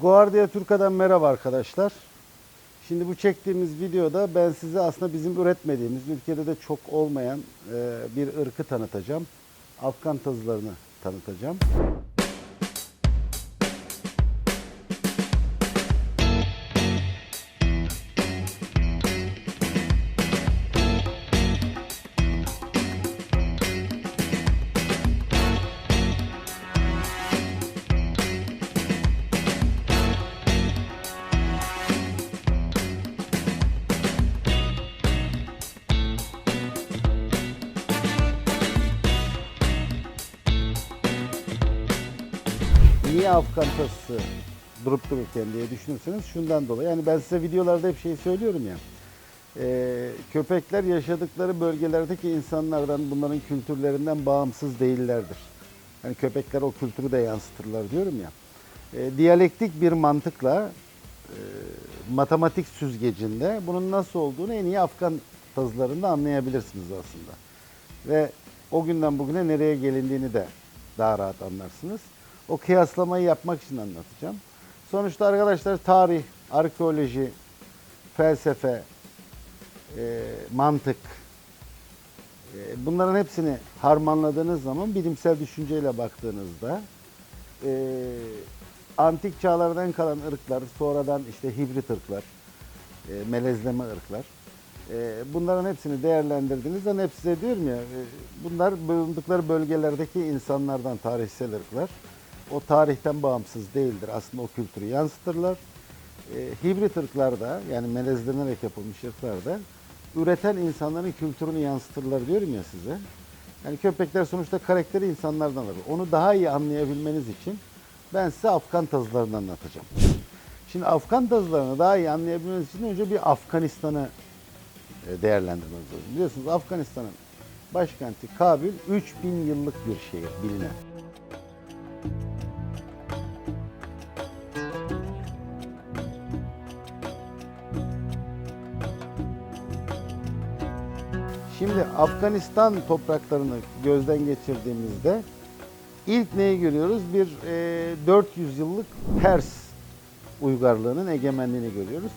Guardia Turca'dan merhaba arkadaşlar. Şimdi bu çektiğimiz videoda ben size aslında bizim üretmediğimiz, ülkede de çok olmayan e, bir ırkı tanıtacağım. Afgan tazılarını tanıtacağım. Niye Afgan tazısı durup dururken diye düşünürseniz şundan dolayı. Yani ben size videolarda hep şey söylüyorum ya. e, köpekler yaşadıkları bölgelerdeki insanlardan, bunların kültürlerinden bağımsız değillerdir. Hani köpekler o kültürü de yansıtırlar diyorum ya. E, diyalektik bir mantıkla e, matematik süzgecinde bunun nasıl olduğunu en iyi Afgan tazılarında anlayabilirsiniz aslında. Ve o günden bugüne nereye gelindiğini de daha rahat anlarsınız. O kıyaslamayı yapmak için anlatacağım. Sonuçta arkadaşlar tarih, arkeoloji, felsefe, e, mantık e, bunların hepsini harmanladığınız zaman bilimsel düşünceyle baktığınızda e, antik çağlardan kalan ırklar, sonradan işte hibrit ırklar, e, melezleme ırklar. E, bunların hepsini değerlendirdiğinizde hep size diyorum ya, e, bunlar bulundukları bölgelerdeki insanlardan tarihsel ırklar. O tarihten bağımsız değildir. Aslında o kültürü yansıtırlar. E, hibrit ırklarda yani melezlenerek yapılmış ırklarda üreten insanların kültürünü yansıtırlar diyorum ya size. Yani köpekler sonuçta karakteri insanlardan alır. Onu daha iyi anlayabilmeniz için ben size Afgan tazılarını anlatacağım. Şimdi Afgan tazılarını daha iyi anlayabilmeniz için önce bir Afganistan'ı e, değerlendirmemiz lazım. Biliyorsunuz Afganistan'ın başkenti Kabil 3000 yıllık bir şehir bilinen. Şimdi Afganistan topraklarını gözden geçirdiğimizde ilk neyi görüyoruz? Bir e, 400 yıllık Pers uygarlığının egemenliğini görüyoruz.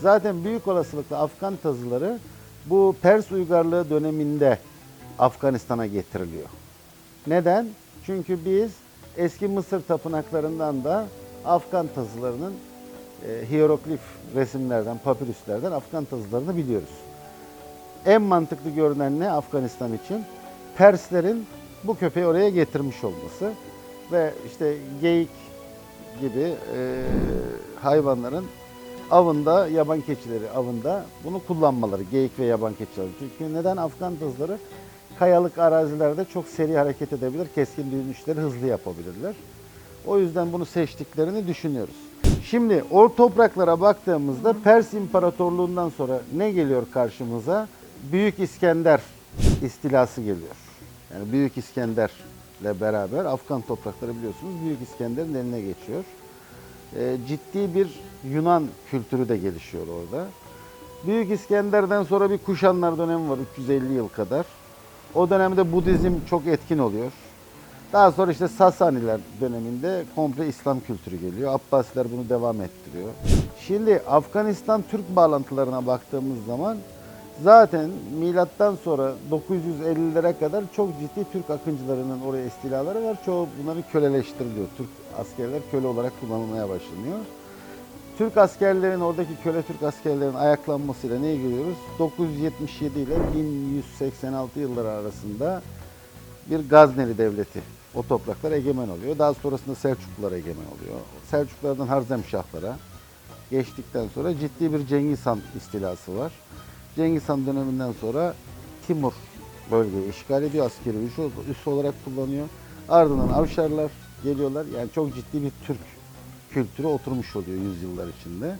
Zaten büyük olasılıkla Afgan tazıları bu Pers uygarlığı döneminde Afganistan'a getiriliyor. Neden? Çünkü biz eski Mısır tapınaklarından da Afgan tazılarının e, hieroglif resimlerden, papirüslerden Afgan tazılarını biliyoruz. En mantıklı görünen ne Afganistan için? Perslerin bu köpeği oraya getirmiş olması ve işte geyik gibi e, hayvanların avında, yaban keçileri avında bunu kullanmaları, geyik ve yaban keçileri. Çünkü neden Afgan tızları kayalık arazilerde çok seri hareket edebilir, keskin dönüşleri hızlı yapabilirler. O yüzden bunu seçtiklerini düşünüyoruz. Şimdi o topraklara baktığımızda Pers İmparatorluğundan sonra ne geliyor karşımıza? Büyük İskender istilası geliyor. Yani Büyük İskender'le beraber Afgan toprakları biliyorsunuz Büyük İskender'in eline geçiyor. Ee, ciddi bir Yunan kültürü de gelişiyor orada. Büyük İskender'den sonra bir Kuşanlar dönemi var 350 yıl kadar. O dönemde Budizm çok etkin oluyor. Daha sonra işte Sasaniler döneminde komple İslam kültürü geliyor. Abbasiler bunu devam ettiriyor. Şimdi Afganistan-Türk bağlantılarına baktığımız zaman zaten milattan sonra 950'lere kadar çok ciddi Türk akıncılarının oraya istilaları var. Çoğu bunları köleleştiriliyor. Türk askerler köle olarak kullanılmaya başlanıyor. Türk askerlerin, oradaki köle Türk askerlerin ayaklanmasıyla neyi görüyoruz? 977 ile 1186 yılları arasında bir Gazneli devleti o topraklar egemen oluyor. Daha sonrasında Selçuklular egemen oluyor. Selçuklulardan Harzemşahlara geçtikten sonra ciddi bir Cengiz Han istilası var. Cengiz Han döneminden sonra Timur bölgeyi işgal ediyor. Askeri üs, olarak kullanıyor. Ardından Avşarlar geliyorlar. Yani çok ciddi bir Türk kültürü oturmuş oluyor yüzyıllar içinde.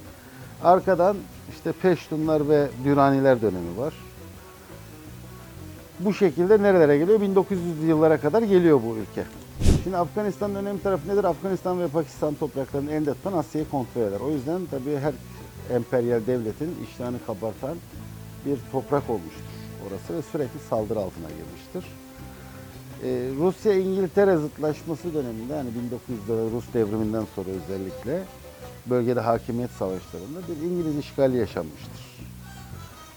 Arkadan işte Peştunlar ve Düraniler dönemi var. Bu şekilde nerelere geliyor? 1900 yıllara kadar geliyor bu ülke. Şimdi Afganistan'ın önemli tarafı nedir? Afganistan ve Pakistan topraklarının elinde tutan Asya'yı kontrol eder. O yüzden tabii her emperyal devletin iştahını kabartan bir toprak olmuştur orası ve sürekli saldırı altına girmiştir. Ee, Rusya-İngiltere zıtlaşması döneminde yani 1900'de Rus devriminden sonra özellikle bölgede hakimiyet savaşlarında bir İngiliz işgali yaşanmıştır.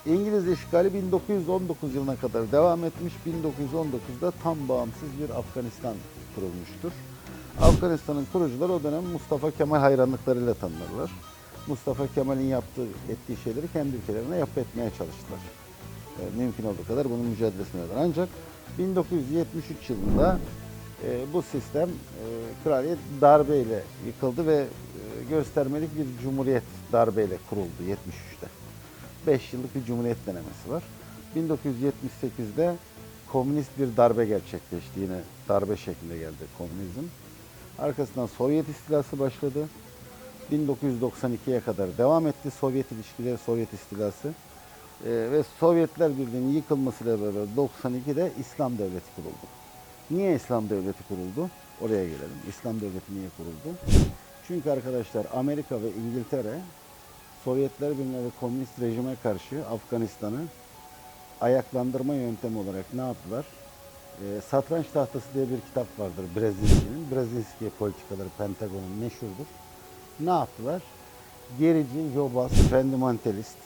İngiliz işgali 1919 yılına kadar devam etmiş. 1919'da tam bağımsız bir Afganistan kurulmuştur. Afganistan'ın kurucuları o dönem Mustafa Kemal hayranlıklarıyla tanınırlar. Mustafa Kemal'in yaptığı, ettiği şeyleri kendi ülkelerine yap etmeye çalıştılar. E, mümkün olduğu kadar bunun mücadelesini verdiler. Ancak 1973 yılında e, bu sistem e, kraliyet darbeyle yıkıldı ve e, göstermelik bir cumhuriyet darbeyle kuruldu 73'te. 5 yıllık bir cumhuriyet denemesi var. 1978'de komünist bir darbe gerçekleşti. Yine darbe şeklinde geldi komünizm. Arkasından Sovyet istilası başladı. 1992'ye kadar devam etti Sovyet ilişkileri, Sovyet istilası. Ee, ve Sovyetler Birliği'nin yıkılmasıyla beraber 92'de İslam Devleti kuruldu. Niye İslam Devleti kuruldu? Oraya gelelim. İslam Devleti niye kuruldu? Çünkü arkadaşlar Amerika ve İngiltere Sovyetler Birliği ve komünist rejime karşı Afganistan'ı ayaklandırma yöntemi olarak ne yaptılar? Ee, Satranç Tahtası diye bir kitap vardır Brzezinski'nin. Brzezinski politikaları Pentagon'un meşhurdur. Ne yaptılar? Gerici, yobaz, fundamentalist,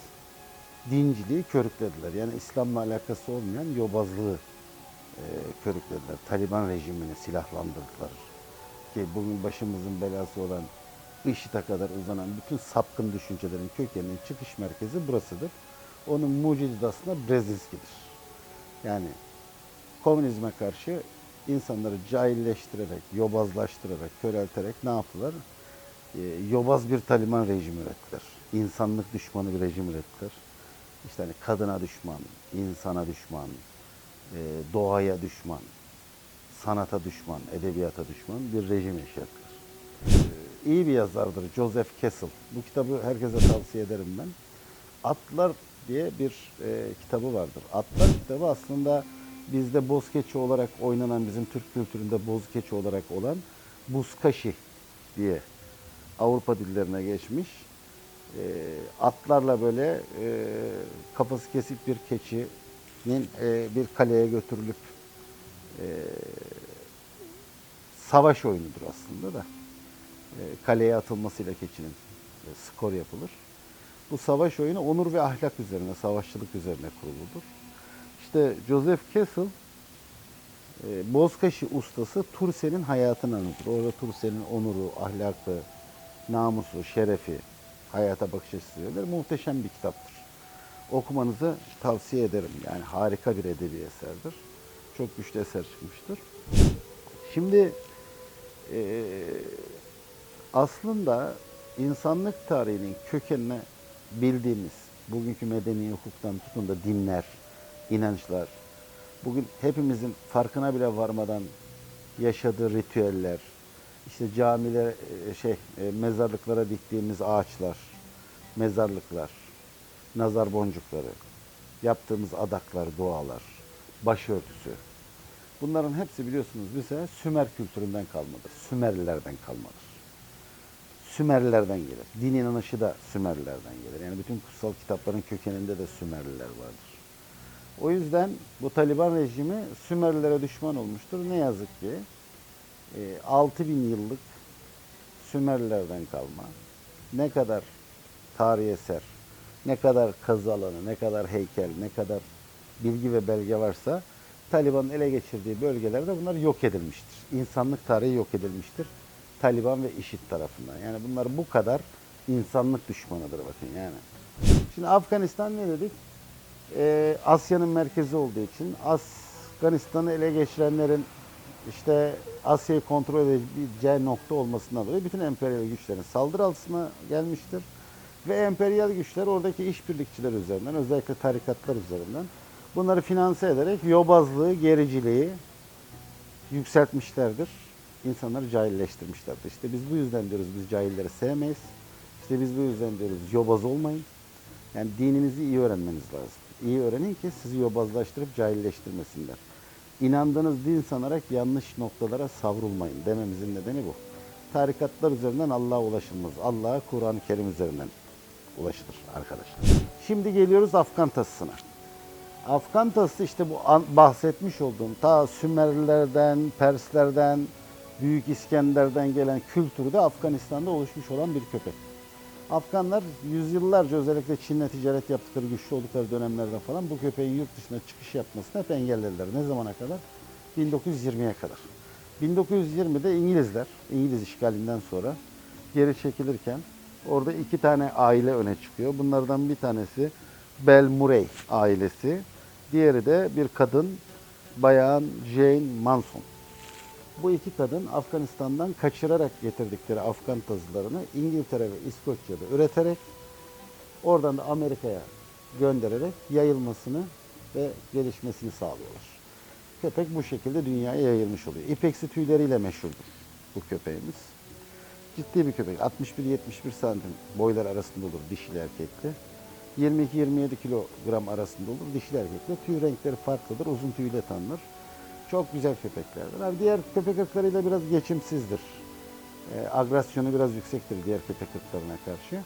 dinciliği körüklediler. Yani İslam'la alakası olmayan yobazlığı e, körüklediler. Taliban rejimini silahlandırdılar. Ki bugün başımızın belası olan IŞİD'e kadar uzanan bütün sapkın düşüncelerin kökeninin çıkış merkezi burasıdır. Onun mucidi aslında Brzezinski'dir. Yani komünizme karşı insanları cahilleştirerek, yobazlaştırarak, körelterek ne yaptılar? Ee, yobaz bir Taliban rejimi ürettiler. İnsanlık düşmanı bir rejim ürettiler. İşte hani kadına düşman, insana düşman, e, doğaya düşman, sanata düşman, edebiyata düşman bir rejim yaşattılar. Ee, iyi bir yazardır Joseph Kessel. Bu kitabı herkese tavsiye ederim ben. Atlar diye bir e, kitabı vardır. Atlar kitabı aslında bizde bozkeçi olarak oynanan, bizim Türk kültüründe bozkeçi olarak olan buzkaşi diye Avrupa dillerine geçmiş. E, atlarla böyle e, kafası kesik bir keçinin e, bir kaleye götürülüp e, savaş oyunudur aslında da. E, kaleye atılmasıyla keçinin e, skor yapılır. Bu savaş oyunu onur ve ahlak üzerine, savaşçılık üzerine kuruludur. İşte Joseph Kessel, e, Bozkaşı ustası Tursel'in hayatını anlatır. Orada Tursel'in onuru, ahlakı, namusu, şerefi, hayata bakış açısı verilir. Muhteşem bir kitaptır. Okumanızı tavsiye ederim. Yani harika bir edebi eserdir. Çok güçlü eser çıkmıştır. Şimdi e, aslında insanlık tarihinin kökenine bildiğimiz bugünkü medeni hukuktan tutun da dinler, inançlar, bugün hepimizin farkına bile varmadan yaşadığı ritüeller, işte camiler, e, şey e, mezarlıklara diktiğimiz ağaçlar, mezarlıklar, nazar boncukları, yaptığımız adaklar, dualar, başörtüsü. Bunların hepsi biliyorsunuz bize Sümer kültüründen kalmadır. Sümerlilerden kalmadır. Sümerlilerden gelir. Din inanışı da Sümerlilerden gelir. Yani bütün kutsal kitapların kökeninde de Sümerliler vardır. O yüzden bu Taliban rejimi Sümerlilere düşman olmuştur. Ne yazık ki e, 6000 yıllık Sümerlilerden kalma ne kadar tarihi eser, ne kadar kazı alanı, ne kadar heykel, ne kadar bilgi ve belge varsa Taliban'ın ele geçirdiği bölgelerde bunlar yok edilmiştir. İnsanlık tarihi yok edilmiştir. Taliban ve IŞİD tarafından. Yani bunlar bu kadar insanlık düşmanıdır bakın yani. Şimdi Afganistan ne dedik? Ee, Asya'nın merkezi olduğu için Afganistan'ı ele geçirenlerin işte Asya'yı kontrol edebileceği nokta olmasından dolayı bütün emperyal güçlerin saldırı altına gelmiştir. Ve emperyal güçler oradaki işbirlikçiler üzerinden, özellikle tarikatlar üzerinden bunları finanse ederek yobazlığı, gericiliği yükseltmişlerdir. İnsanları cahilleştirmişlerdir. İşte biz bu yüzden diyoruz biz cahilleri sevmeyiz. İşte biz bu yüzden diyoruz yobaz olmayın. Yani dininizi iyi öğrenmeniz lazım. İyi öğrenin ki sizi yobazlaştırıp cahilleştirmesinler. İnandığınız din sanarak yanlış noktalara savrulmayın dememizin nedeni bu. Tarikatlar üzerinden Allah'a ulaşılmaz. Allah'a Kur'an-ı Kerim üzerinden ulaşılır arkadaşlar. Şimdi geliyoruz Afgan tasısına. Afgan tası işte bu bahsetmiş olduğum ta Sümerlilerden, Perslerden, Büyük İskender'den gelen kültürü de Afganistan'da oluşmuş olan bir köpek. Afganlar yüzyıllarca özellikle Çin'le ticaret yaptıkları, güçlü oldukları dönemlerde falan bu köpeğin yurt dışına çıkış yapmasını hep engellediler. Ne zamana kadar? 1920'ye kadar. 1920'de İngilizler, İngiliz işgalinden sonra geri çekilirken orada iki tane aile öne çıkıyor. Bunlardan bir tanesi Bell Murray ailesi. Diğeri de bir kadın Bayan Jane Manson. Bu iki kadın Afganistan'dan kaçırarak getirdikleri Afgan tazılarını İngiltere ve İskoçya'da üreterek oradan da Amerika'ya göndererek yayılmasını ve gelişmesini sağlıyorlar. Köpek bu şekilde dünyaya yayılmış oluyor. İpeksi tüyleriyle meşhurdur bu köpeğimiz. Ciddi bir köpek. 61-71 santim boylar arasında olur dişili erkekli. 22-27 kilogram arasında olur dişili erkekli. Tüy renkleri farklıdır. Uzun tüyle tanınır. Çok güzel köpeklerdir. Abi diğer köpek ırklarıyla biraz geçimsizdir. E, agresyonu biraz yüksektir diğer köpek ırklarına karşı.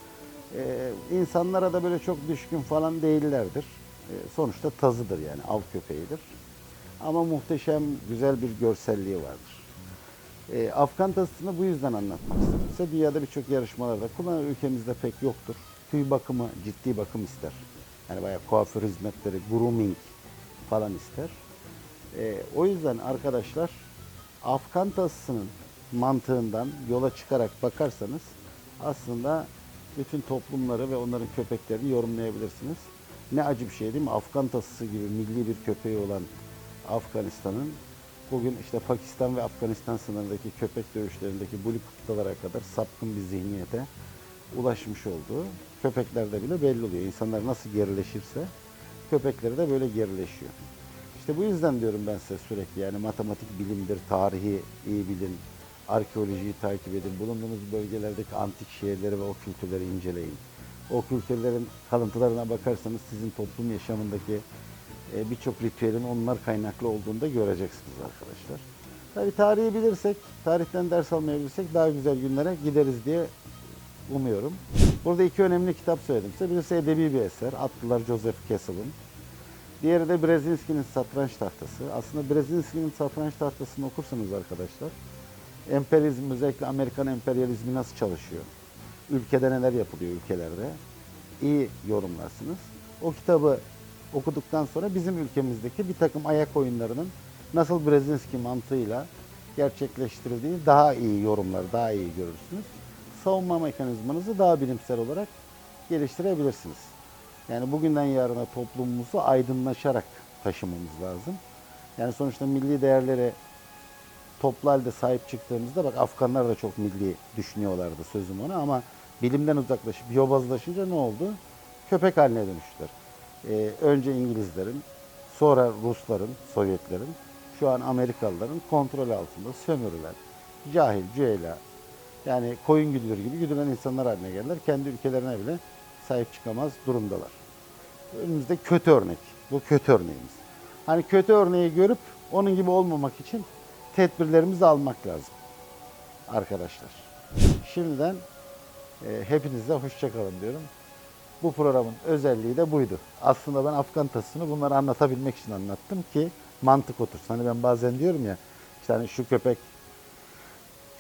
E, insanlara da böyle çok düşkün falan değillerdir. E, sonuçta tazıdır yani av köpeğidir. Ama muhteşem, güzel bir görselliği vardır. E, Afgan tazısını bu yüzden anlatmak istedim. Size dünyada birçok yarışmalarda kullanan ülkemizde pek yoktur. Tüy bakımı ciddi bakım ister. Yani bayağı kuaför hizmetleri, grooming falan ister. E, o yüzden arkadaşlar Afgan tazısının mantığından yola çıkarak bakarsanız aslında bütün toplumları ve onların köpeklerini yorumlayabilirsiniz. Ne acı bir şey değil mi? Afgan tazısı gibi milli bir köpeği olan Afganistan'ın bugün işte Pakistan ve Afganistan sınırındaki köpek dövüşlerindeki buli kutlalara kadar sapkın bir zihniyete ulaşmış olduğu köpeklerde bile belli oluyor. İnsanlar nasıl gerileşirse köpekleri de böyle gerileşiyor. İşte bu yüzden diyorum ben size sürekli yani matematik bilimdir, tarihi iyi bilin, arkeolojiyi takip edin, bulunduğunuz bölgelerdeki antik şehirleri ve o kültürleri inceleyin. O kültürlerin kalıntılarına bakarsanız sizin toplum yaşamındaki e, birçok ritüelin onlar kaynaklı olduğunu da göreceksiniz arkadaşlar. Tabii tarihi bilirsek, tarihten ders almayabilirsek daha güzel günlere gideriz diye umuyorum. Burada iki önemli kitap söyledim size. Birisi edebi bir eser. Atlılar Joseph Castle'ın. Diğeri de Brezinski'nin Satranç Tahtası. Aslında Brezinski'nin Satranç Tahtası'nı okursanız arkadaşlar, emperyalizm, özellikle Amerikan emperyalizmi nasıl çalışıyor? Ülkede neler yapılıyor ülkelerde? iyi yorumlarsınız. O kitabı okuduktan sonra bizim ülkemizdeki bir takım ayak oyunlarının nasıl Brezinski mantığıyla gerçekleştirildiğini daha iyi yorumlar, daha iyi görürsünüz. Savunma mekanizmanızı daha bilimsel olarak geliştirebilirsiniz. Yani bugünden yarına toplumumuzu aydınlaşarak taşımamız lazım. Yani sonuçta milli değerlere toplu halde sahip çıktığımızda bak Afganlar da çok milli düşünüyorlardı sözüm ona ama bilimden uzaklaşıp yobazlaşınca ne oldu? Köpek haline dönüştüler. Ee, önce İngilizlerin, sonra Rusların, Sovyetlerin, şu an Amerikalıların kontrol altında sömürülen, cahil, cüela, yani koyun güdülür gibi güdülen insanlar haline geldiler. Kendi ülkelerine bile sahip çıkamaz durumdalar. Önümüzde kötü örnek. Bu kötü örneğimiz. Hani kötü örneği görüp onun gibi olmamak için tedbirlerimizi almak lazım arkadaşlar. Şimdiden e, hepinize hoşçakalın diyorum. Bu programın özelliği de buydu. Aslında ben Afgan tasını bunları anlatabilmek için anlattım ki mantık otursun. Hani ben bazen diyorum ya işte hani şu köpek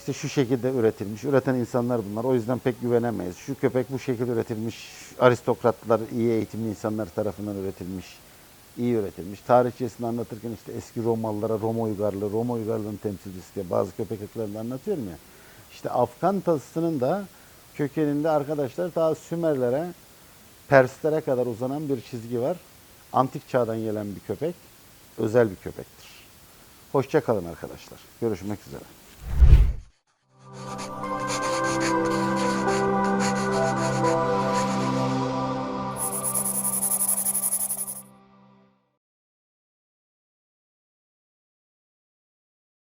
işte şu şekilde üretilmiş. Üreten insanlar bunlar. O yüzden pek güvenemeyiz. Şu köpek bu şekilde üretilmiş. Aristokratlar, iyi eğitimli insanlar tarafından üretilmiş. iyi üretilmiş. Tarihçesini anlatırken işte eski Romalılara Roma uygarlığı, Roma uygarlığının temsilcisi diye bazı köpek ırklarını anlatıyorum ya. İşte Afgan tazısının da kökeninde arkadaşlar ta Sümerlere, Perslere kadar uzanan bir çizgi var. Antik çağdan gelen bir köpek. Özel bir köpektir. Hoşça kalın arkadaşlar. Görüşmek üzere.